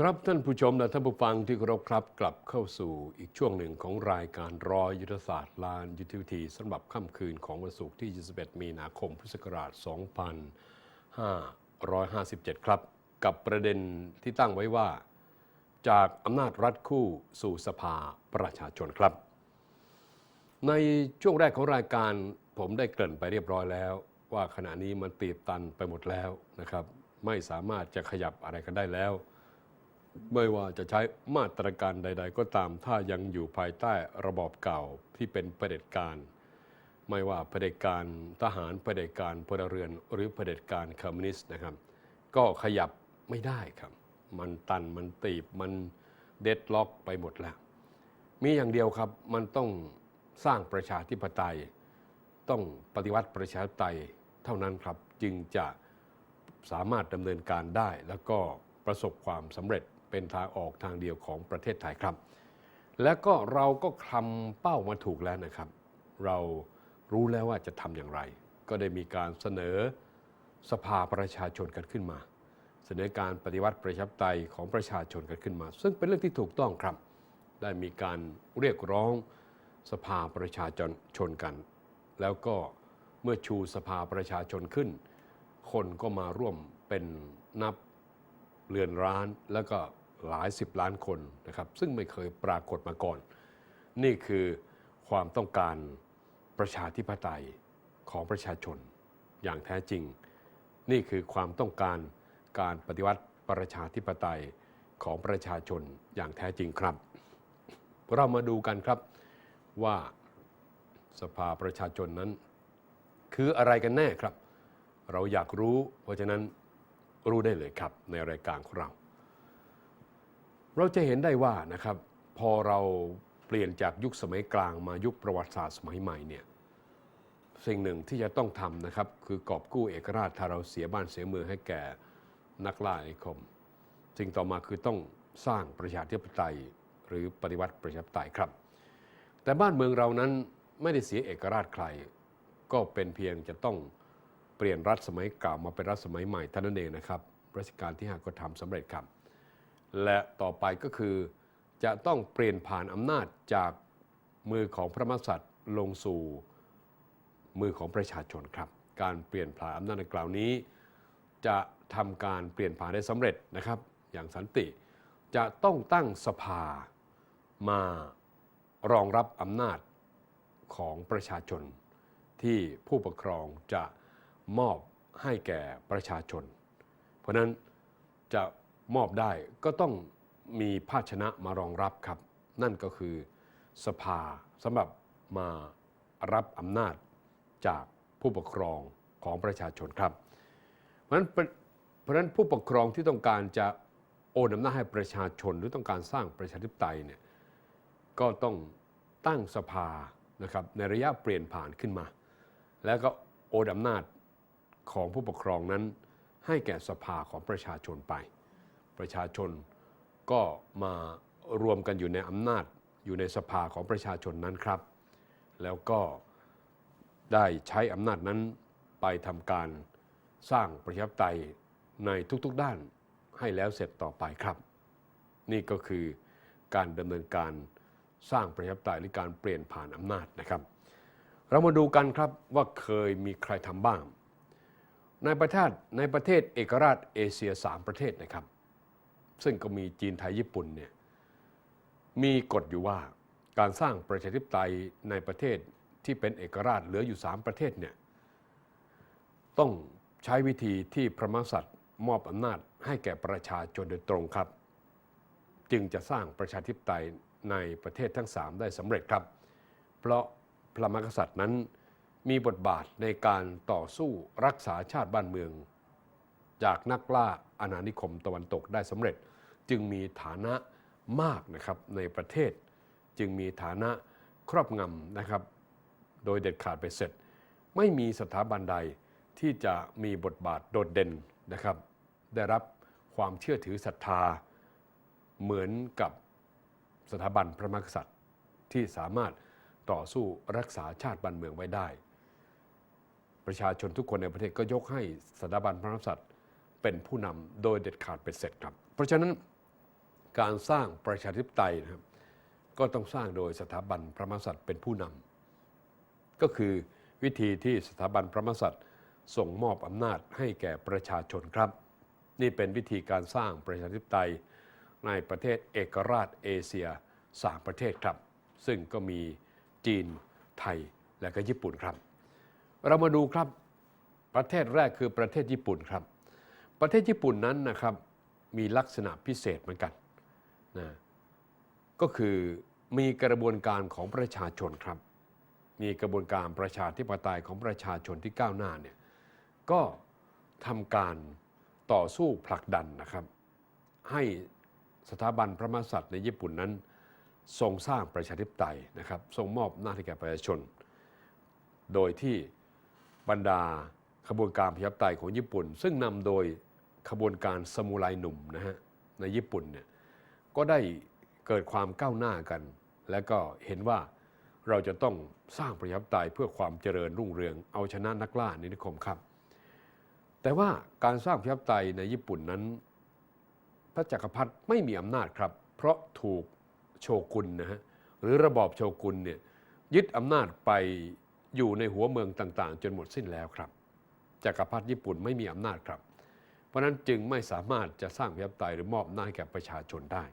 ครับท่านผู้ชมและท่านผู้ฟังที่เคารพครับกลับเข้าสู่อีกช่วงหนึ่งของรายการรอยุทธศาสตร์ลานยุทธวิธีสำหรับค่ำคืนของวันศุกร์ที่ 21 มีนาคมพุทธศักราช 2557 ครับ กับประเด็นที่ตั้งไว้ว่า จากอำนาจรัฐคู่สู่สภาประชาชนครับ ในช่วงแรกของรายการผมได้เกริ่นไปเรียบร้อยแล้ว ว่าขณะนี้มันตีบตันไปหมดแล้วนะครับ ไม่สามารถจะขยับอะไรกันได้แล้ว ไม่ว่าจะใช้มาตรการใด ๆ ก็ตามถ้ายังอยู่ภายใต้ระบอบเก่าที่เป็นเผด็จการ ไม่ว่าเผด็จการทหารเผด็จการพลเรือน หรือเผด็จการคอมมิวนิสต์นะครับ ก็ขยับไม่ได้ครับ มันตันมันตีบมันเด็ดล็อกไปหมดแล้วมีอย่างเดียวครับมันต้องสร้างประชาธิปไตย ต้องปฏิวัติประชาธิปไตยเท่านั้นครับจึงจะสามารถดำเนินการได้แล้วก็ประสบความสำเร็จ เป็นทางออกทางเดียวของประเทศไทยครับ และก็เราก็คลำเป้ามาถูกแล้วนะครับ เรารู้แล้วว่าจะทำอย่างไร ก็ได้มีการเสนอสภาประชาชนกันขึ้นมา เสนอการปฏิวัติประชาธิปไตยของประชาชนกันขึ้นมา ซึ่งเป็นเรื่องที่ถูกต้องครับ ได้มีการเรียกร้องสภาประชาชนชนกัน แล้วก็เมื่อชูสภาประชาชนขึ้น คนก็มาร่วมเป็นนับ เรือนร้านแล้วก็หลายสิบล้านคนนะครับซึ่งไม่เคยปรากฏมาก่อน นี่คือความต้องการประชาธิปไตยของประชาชนอย่างแท้จริง นี่คือความต้องการการปฏิวัติประชาธิปไตยของประชาชนอย่างแท้จริงครับ เรามาดูกันครับว่าสภาประชาชนนั้น คืออะไรกันแน่ครับ เราอยากรู้เพราะฉะนั้น รู้ได้เลยครับ ในรายการของเรา เราจะเห็นได้ว่านะครับพอเราเปลี่ยนจากยุคสมัยกลางมายุคประวัติศาสตร์สมัยใหม่เนี่ยสิ่งหนึ่งที่จะต้องทำนะครับ คือกอบกู้เอกราชถ้าเราเสียบ้านเสียเมืองให้แก่นักล่าอาณานิคมสิ่งต่อมาคือต้องสร้างประชาธิปไตยหรือปฏิวัติประชาธิปไตยครับ แต่บ้านเมืองเรานั้นไม่ได้เสียเอกราชใคร ก็เป็นเพียงจะต้อง เปลี่ยนรัฐสมัยเก่ามาเป็นรัฐสมัยใหม่ท่านั้นเองนะครับรัชกาลที่5ก็ทำสำเร็จครับ และต่อไปก็คือจะต้องเปลี่ยนผ่านอำนาจจากมือของพระมหากษัตริย์ลงสู่มือของประชาชนครับ การเปลี่ยนผ่านอำนาจในกล่าวนี้ จะทำการเปลี่ยนผ่านได้สำเร็จนะครับ อย่างสันติจะต้องตั้งสภามารองรับอำนาจของประชาชนที่ผู้ปกครองจะ มอบให้แก่ประชาชน เพราะนั้นจะมอบได้ก็ต้องมีภาชนะมารองรับครับ นั่นก็คือสภาสำหรับมารับอำนาจจากผู้ปกครองของประชาชนครับ เพราะนั้นเพราะนั้นผู้ปกครองที่ต้องการจะโอนอำนาจให้ประชาชนหรือต้องการสร้างประชาธิปไตยเนี่ยก็ต้องตั้งสภานะครับในระยะเปลี่ยนผ่านขึ้นมา แล้วก็โอนอำนาจ ของผู้ปกครองนั้น ให้แก่สภาของประชาชนไป ประชาชนก็มารวมกันอยู่ในอำนาจอยู่ในสภาของประชาชนนั้นครับ แล้วก็ได้ใช้อำนาจนั้นไปทำการสร้างประชาธิปไตยในทุกๆด้านให้แล้วเสร็จต่อไปครับ นี่ก็คือการดำเนินการสร้างประชาธิปไตยหรือการเปลี่ยนผ่านอำนาจนะครับ เรามาดูกันครับว่าเคยมีใครทำบ้าง ในประเทศในประเทศเอกราชเอเชีย 3 ประเทศนะครับ ซึ่งก็มีจีนไทยญี่ปุ่นเนี่ยมีกฎอยู่ว่าการสร้างประชาธิปไตยในประเทศที่เป็นเอกราชเหลืออยู่ 3 ประเทศเนี่ยต้องใช้วิธีที่พระมหากษัตริย์มอบอำนาจให้แก่ประชาชนโดยตรงครับ จึงจะสร้างประชาธิปไตยในประเทศทั้ง 3 ได้สำเร็จครับ เพราะพระมหากษัตริย์นั้น มีบทบาทในการต่อสู้รักษาชาติบ้านเมือง จากนักล่าอาณานิคมตะวันตกได้สำเร็จ จึงมีฐานะมากนะครับในประเทศ จึงมีฐานะครอบงำนะครับ โดยเด็ดขาดไปเสร็จ ไม่มีสถาบันใดที่จะมีบทบาทโดดเด่นนะครับ ได้รับความเชื่อถือศรัทธา เหมือนกับสถาบันพระมหากษัตริย์ที่สามารถต่อสู้รักษาชาติบ้านเมืองไว้ได้ ประชาชนทุกคนในประเทศก็ยกให้สถาบันพระมหากษัตริย์เป็นผู้นำโดยเด็ดขาดเป็นเสร็จครับ เพราะฉะนั้นการสร้างประชาธิปไตยนะครับก็ต้องสร้างโดยสถาบันพระมหากษัตริย์เป็นผู้นำก็คือวิธีที่สถาบันพระมหากษัตริย์ส่งมอบอำนาจให้แก่ประชาชนครับ นี่เป็นวิธีการสร้างประชาธิปไตยในประเทศเอกราชเอเชียสามประเทศครับ ซึ่งก็มีจีนไทยและก็ญี่ปุ่นครับ เรามาดูครับประเทศแรกคือประเทศญี่ปุ่นครับ ประเทศญี่ปุ่นนั้นนะครับมีลักษณะพิเศษเหมือนกันนะก็คือมีกระบวนการของประชาชนครับ มีกระบวนการประชาธิปไตยของประชาชนที่ก้าวหน้าเนี่ยก็ทำการต่อสู้ผลักดันนะครับ ให้สถาบันพระมหากษัตริย์ในญี่ปุ่นนั้น ทรงสร้างประชาธิปไตยนะครับ ทรงมอบหน้าที่แก่ประชาชน โดยที่ บรรดาขบวนการประชาธิปไตยของญี่ปุ่น ซึ่งนำโดยขบวนการสมุไรหนุ่มนะฮะในญี่ปุ่นเนี่ยก็ได้เกิดความก้าวหน้ากัน และก็เห็นว่าเราจะต้องสร้างประชาธิปไตยเพื่อความเจริญรุ่งเรืองเอาชนะนักล่าในนิคมครับ แต่ว่าการสร้างประชาธิปไตยในญี่ปุ่นนั้น พระจักรพรรดิไม่มีอำนาจครับ เพราะถูกโชกุนนะฮะหรือระบอบโชกุนเนี่ยยึดอำนาจไป อยู่ในหัวเมืองต่างๆ จนหมดสิ้นแล้วครับจักรพรรดิญี่ปุ่นไม่มีอำนาจครับ เพราะนั้นจึงไม่สามารถจะสร้างประชาธิปไตยหรือมอบอำนาให้แก่ประชาชนได้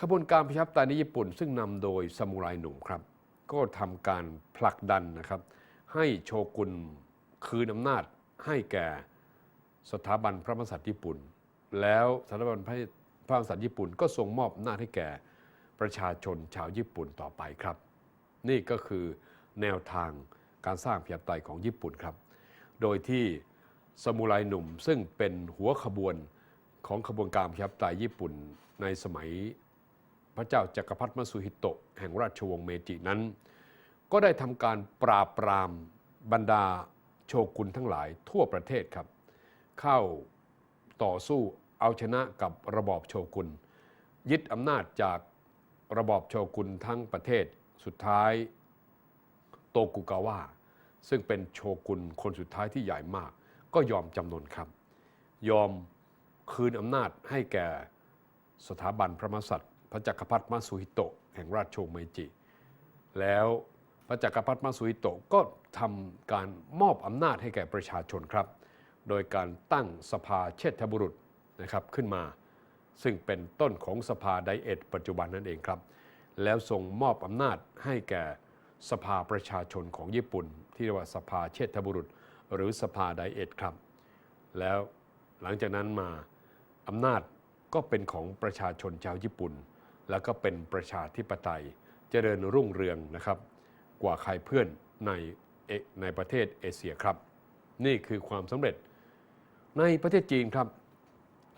ขบวนการประชาธิปไตยในญี่ปุ่น ซึ่งนำโดยซามูไรหนุ่มครับ ก็ทำการผลักดันนะครับ ให้โชกุนคืนอำนาจให้แก่สถาบันพระมหากษัตริย์ญี่ปุ่น แล้วสถาบันพระพระมหากษัตริย์ญี่ปุ่นก็ทรงมอบอำนาให้แก่ประชาชนชาวญี่ปุ่นต่อไปครับ นี่ก็คือ แนวทางการสร้างประชาธิปไตยของญี่ปุ่นครับ โดยที่สมุไรหนุ่มซึ่งเป็นหัวขบวนของขบวนการประชาธิปไตยญี่ปุ่นในสมัยพระเจ้าจักรพรรดิมัตสุฮิโตะแห่งราชวงศ์เมจินั้น ก็ได้ทำการปราบปรามบรรดาโชกุนทั้งหลายทั่วประเทศครับ เข้าต่อสู้เอาชนะกับระบอบโชกุน ยึดอำนาจจากระบอบโชกุนทั้งประเทศสุดท้าย โตกุกาวะซึ่งเป็นโชกุนคนสุดท้ายที่ใหญ่มาก ก็ยอมจำนนครับ ยอมคืนอำนาจให้แก่สถาบันพระมหากษัตริย์พระจักรพรรดิมัตสุฮิโตะแห่งราชวงศ์เมจิ แล้วพระจักรพรรดิมัตสุฮิโตะก็ทำการมอบอำนาจให้แก่ประชาชนครับ โดยการตั้งสภาเชษฐบุรุษนะครับขึ้นมา ซึ่งเป็นต้นของสภาไดเอทปัจจุบันนั่นเองครับ แล้วทรงมอบอำนาจให้แก่ สภาประชาชนของญี่ปุ่น ที่เรียกว่าสภาเชษฐบุรุษ หรือสภาไดเอทครับ แล้วหลังจากนั้นมาอำนาจก็เป็นของประชาชนชาวญี่ปุ่น แล้วก็เป็นประชาธิปไตยเจริญรุ่งเรืองนะครับ กว่าใครเพื่อนในในประเทศเอเชียครับ นี่คือความสำเร็จในประเทศจีนครับ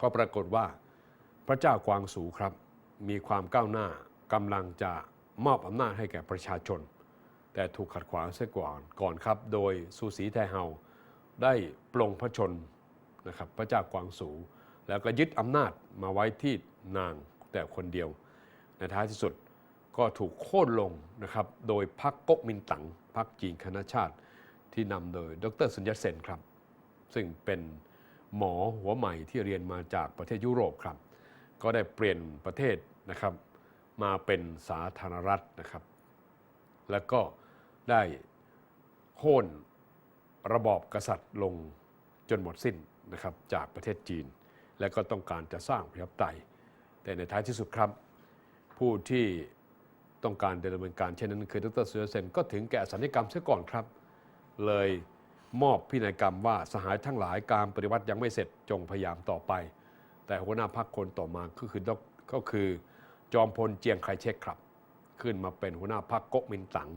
ก็ปรากฏว่าพระเจ้ากวางสูครับ มีความก้าวหน้ากำลังจะมอบอำนาจให้แก่ประชาชน แต่ถูกขัดขวางเสียก่อนก่อนครับ โดยซูสีไทเฮาได้ปลงพระชนนะครับพระเจ้ากวางสู แล้วก็ยึดอำนาจมาไว้ที่นางแต่คนเดียว ในท้ายที่สุดก็ถูกโค่นลงนะครับโดยพรรคก๊กมินตั๋งพรรคจีนคณะชาติที่นำโดยดรสุญญเซนครับ ซึ่งเป็นหมอหัวใหม่ที่เรียนมาจากประเทศยุโรปครับ ก็ได้เปลี่ยนประเทศนะครับมาเป็นสาธารณรัฐนะครับ แล้วก็ ได้โค่นระบอบกษัตริย์ลงจนหมดสิ้นนะครับจากประเทศจีน และก็ต้องการจะสร้างประชาธิปไตย แต่ในท้ายที่สุดครับ ผู้ที่ต้องการดำเนินการเช่นนั้นคือดรสุรเซนก็ถึงแก่สัญญกรรมเสียก่อนครับ เลยมอบพินัยกรรมว่าสหายทั้งหลายการปฏิวัติยังไม่เสร็จจงพยายามต่อไป แต่หัวหน้าพรรคคนต่อมาก็คือก็คือจอมพลเจียงไคเชกครับ ขึ้นมาเป็นหัวหน้าพรรคก๊กมินตั๋ง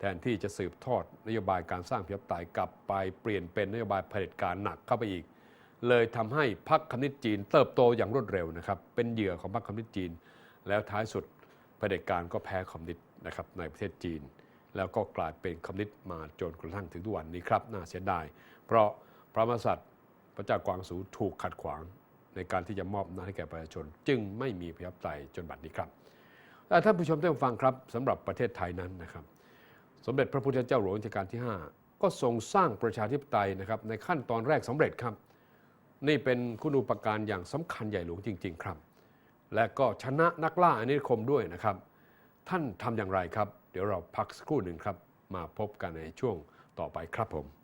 แทนที่จะสืบทอดนโยบายการสร้างประชาธิปไตยกลับไปเปลี่ยนเป็นนโยบายเผด็จการหนักเข้าไปอีก เลยทำให้พรรคคอมมิวนิสต์จีนเติบโตอย่างรวดเร็วนะครับ เป็นเหยื่อของพรรคคอมมิวนิสต์จีน แล้วท้ายสุดเผด็จการก็แพ้คอมมิวนิสต์นะครับในประเทศจีน แล้วก็กลายเป็นคอมมิวนิสต์มาจนกระทั่งถึงทุกวันนี้ครับน่าเสียดายเพราะพระมหากษัตริย์พระเจ้ากวางสูถูกขัดขวางในการที่จะมอบอำนาจให้แก่ประชาชน จึงไม่มีประชาธิปไตยจนบัดนี้ครับแต่ท่านผู้ชมท่านฟังครับสำหรับประเทศไทยนั้นนะครับ สมเด็จพระพุทธเจ้าหลวงรัชกาลที่ 5 ก็ทรงสร้างประชาธิปไตยนะครับในขั้นตอนแรกสำเร็จครับ นี่เป็นคุณูปการอย่างสำคัญใหญ่หลวงจริง ๆ ครับ และก็ชนะนักล่าอาณานิคมด้วยนะครับ ท่านทำอย่างไรครับ เดี๋ยวเราพักสักครู่หนึ่งครับ มาพบกันในช่วงต่อไปครับผม